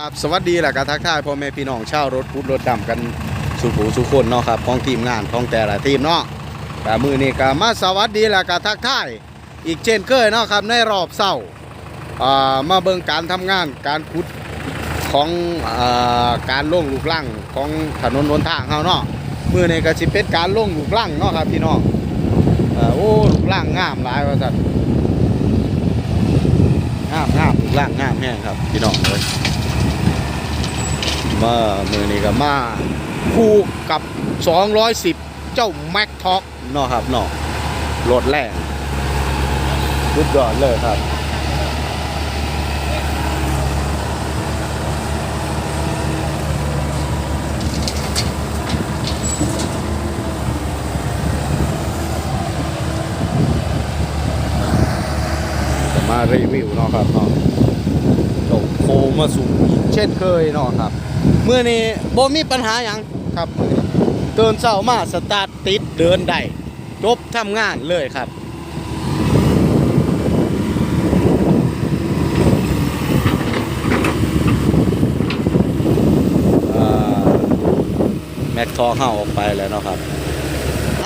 ครับสวัสดีแหละก็ทักทายพ่อแม่พี่น้องชาวรถพุดรถดำกันสุขูสุขคนเนาะครับของทีมงานของแต่ละทีมเนาะแต่มือนี้ก็มาสวัสดีแหละก็ทักทายอีกเช่นเคยเนาะครับในรอบเศร้าอ่ามาเบิ่งการทำงานการขุดของอ่าการล่งลูกลังของถนนหนทางเฮาเนาะมือนี้ก็สิเป็นการล่งลูกลังเนาะครับพี่น้องโอ้ลูกลังงามหลายว่าซั่นงามงามลูกลังงามแห้งครับพี่น้องเลย มามือนี้ก็มาคู่กับ 210 เจ้าแม็กท็อกเนาะครับเนาะรถแรงรุดยอดเลยครับจะมารีวิวเนาะครับเนาะจบโคมาสู่อีกเช่นเคยเนาะครับ เมื่อนี้บ่มีปัญหาหยังครับมื้อนี้เตือนเช้ามาสตาร์ทติดเดินได้จบทำงานเลยครับอ่าแม็กทอเข้าออกไปแล้วเนาะครับ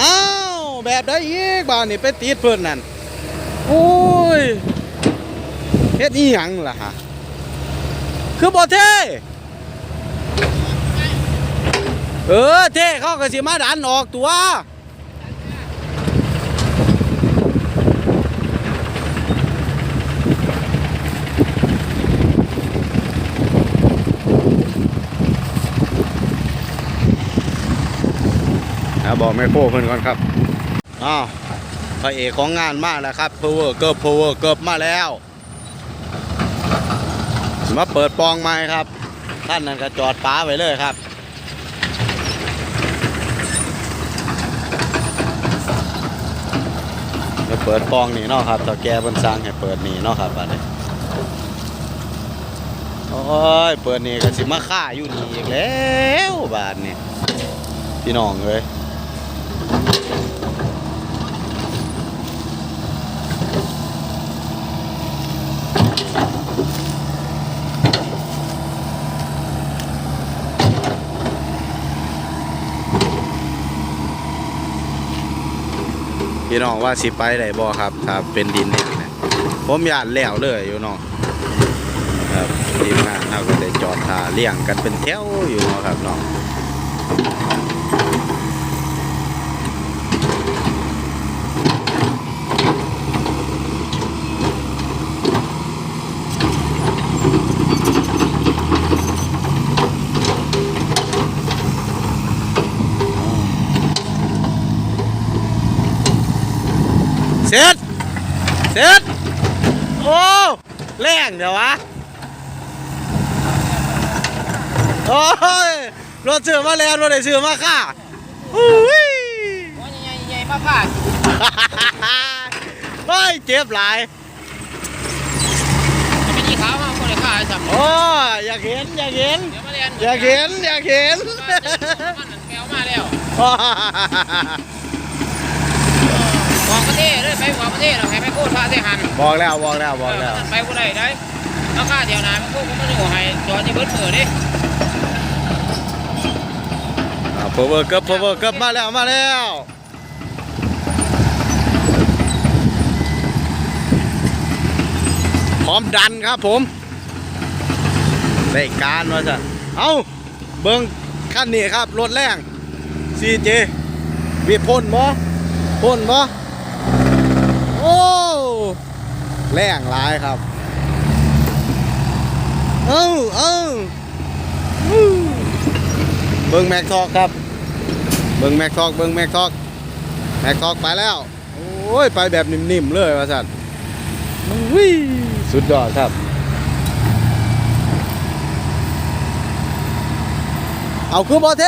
อ้าว แบบได้อีกบ้านนี่ไปติดเพิ่นนั่น โอ้ยเฮ็ดอีหยังล่ะฮะ คือบ่เท่ เออเท่เขาก็สิมาดันออกตัวนะบอกแม่โคเพิ่อนก่อนครับอ้าวพระเอกของงานมากแล้วครับ power เกิบ power เกิบมาแล้ว มาเปิดปองไม้ครับ ท่านนั้นก็จอดป้าไว้เลยครับ จะ เปิดปองนี่เนาะครับต่อแกบนสร้างให้เปิดนี่เนาะครับอันนี้โอ้ยเปิดนี่ก็สิมาฆ่าอยู่นี่อีกแล้วบาทนี่พี่น้องเลย พี่น้องว่าสิไปได้บ่ครับ ถ้าเป็นดินเนี่ยนะผมหยาดแล้วเลยอยู่เนาะครับดีมงานเราก็ได้จอดท่าเลี้ยงกันเป็นแถวอยู่เนาะครับเนาะ เสร็จเสร็จโอ้แรงเดี๋ยววะโอ้ยรถเสือมาแล้วรถได้เสือมาค่ะอุ้ยว่าใหญ่ใหญ่มาผ่าเฮ้ยเจ็บหลายจะไม่ดีขาวมาคนเลยผ่าจับโอ้ยอยากเห็นอยากเห็นเดี๋ยวมาเรียนอยากเห็นอยากเห็นมันแกวมาแล้ว หันบอกแล้วบอกแล้วบอกแล้วไปกูได้ได้ราคาเดียวนามันกูก็ไม่อยู่ให้จอดที่เบิดมือดิพาวเวอร์เกิบพาวเวอร์เกิบมาแล้วมาแล้วพร้อมดันครับผมได้การว่าจะเอาเบิ้งขั้นนี้ครับรถแรง CJ วีพ่นบ่พ่นบ่โอ้ แรงหลายครับ เอ้าเอ้าอู้เบิ้งแม็กทอกครับ เบิ้งแม็กทอก เบิ้งแม็กทอก แม็กทอกไปแล้ว โอ้ย ไปแบบนิ่มๆเลยว่าสันวิสุดยอดครับ เอาคือบอเท